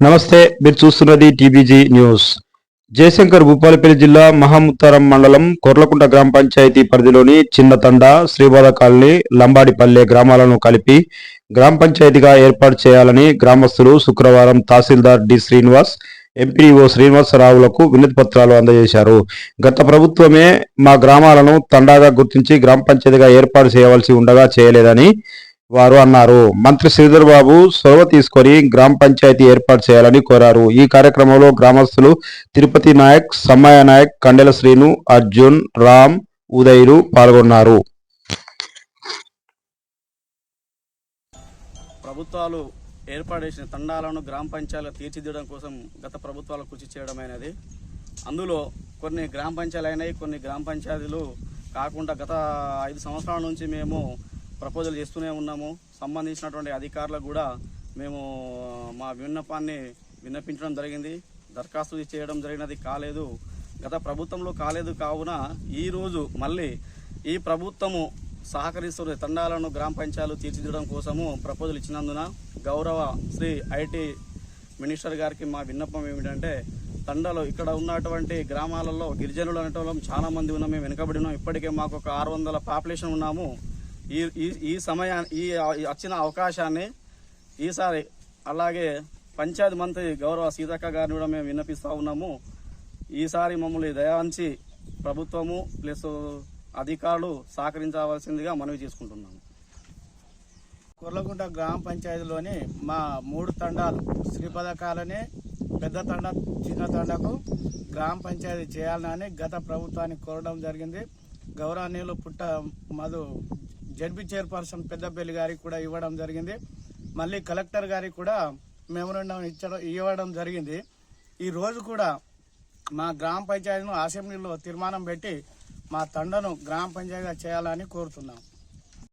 నమస్తే మీరు చూస్తున్నది టీబీజీ న్యూస్. జయశంకర్ భూపాలపల్లి జిల్లా మహాముత్తారం మండలం కొర్లకుంట గ్రామ పంచాయతీ పరిధిలోని చిన్నతండ శ్రీబాద కాలనీ లంబాడిపల్లె గ్రామాలను కలిపి గ్రామ పంచాయతీగా ఏర్పాటు చేయాలని గ్రామస్తులు శుక్రవారం తహసీల్దార్ డి శ్రీనివాస్ ఎంపీఓ శ్రీనివాసరావులకు వినతి పత్రాలు అందజేశారు. గత ప్రభుత్వమే మా గ్రామాలను తండాగా గుర్తించి గ్రామ పంచాయతీగా ఏర్పాటు చేయవలసి ఉండగా చేయలేదని వారు అన్నారు. మంత్రి శ్రీధర్ బాబు చొరవ తీసుకొని గ్రామ పంచాయతీ ఏర్పాటు చేయాలని కోరారు. ఈ కార్యక్రమంలో గ్రామస్తులు తిరుపతి నాయక్ సమ్మయ్య నాయక్ కండెల శ్రీను అర్జున్ రామ్ ఉదయ్లు పాల్గొన్నారు. ప్రభుత్వాలు ఏర్పాటు చేసిన తండాలను గ్రామ పంచాయతీలు తీర్చిదిద్దడం కోసం గత ప్రభుత్వాలు కృషి చేయడమైనది అందులో కొన్ని గ్రామ పంచాయతీలు అయినాయి కొన్ని గ్రామ పంచాయతీలు కాకుండా గత ఐదు సంవత్సరాల నుంచి మేము ప్రపోజల్ చేస్తూనే ఉన్నాము. సంబంధించినటువంటి అధికారులకు కూడా మేము మా విన్నపాన్ని విన్నపించడం జరిగింది. దరఖాస్తు చేయడం జరిగినది కాలేదు. గత ప్రభుత్వంలో కాలేదు కావున ఈరోజు మళ్ళీ ఈ ప్రభుత్వము సహకరిస్తున్న తండాలను గ్రామ పంచాయతీలు తీర్చిదిద్దడం కోసము ప్రపోజల్ ఇచ్చినందున గౌరవ శ్రీ ఐటీ మినిస్టర్ గారికి మా విన్నపం ఏమిటంటే తండలో ఇక్కడ ఉన్నటువంటి గ్రామాలలో గిరిజనులు అనేటోళ్ళం చాలా మంది ఉన్నాం. మేము వెనుకబడి ఉన్నాం. ఇప్పటికే మాకు ఒక ఆరు వందల పాపులేషన్ ఉన్నాము. ఈ ఈ ఈ సమయా ఈ వచ్చిన అవకాశాన్ని ఈసారి అలాగే పంచాయతీ మంత్రి గౌరవ సీతక్క గారిని కూడా మేము విన్నపిస్తా ఉన్నాము. ఈసారి మమ్మల్ని దయాంచి ప్రభుత్వము ప్లస్ అధికారులు సహకరించవలసిందిగా మనవి చేసుకుంటున్నాము. కొర్లగుంట గ్రామ పంచాయతీలోని మా మూడు తండాలు శ్రీపద కాలనీ పెద్ద తండ చిన్న తండకు గ్రామ పంచాయతీ చేయాలని గత ప్రభుత్వాన్ని కోరడం జరిగింది. గౌరవనీయులు పుట్ట మధు జడ్పీ చైర్పర్సన్ పెద్దపల్లి గారికి కూడా ఇవ్వడం జరిగింది. మళ్ళీ కలెక్టర్ గారికి కూడా మెమోరండం ఇచ్చడం ఇవ్వడం జరిగింది. ఈ రోజు కూడా మా గ్రామ పంచాయతీను అసెంబ్లీలో తీర్మానం పెట్టి మా తండను గ్రామ పంచాయతీగా చేయాలని కోరుతున్నాం.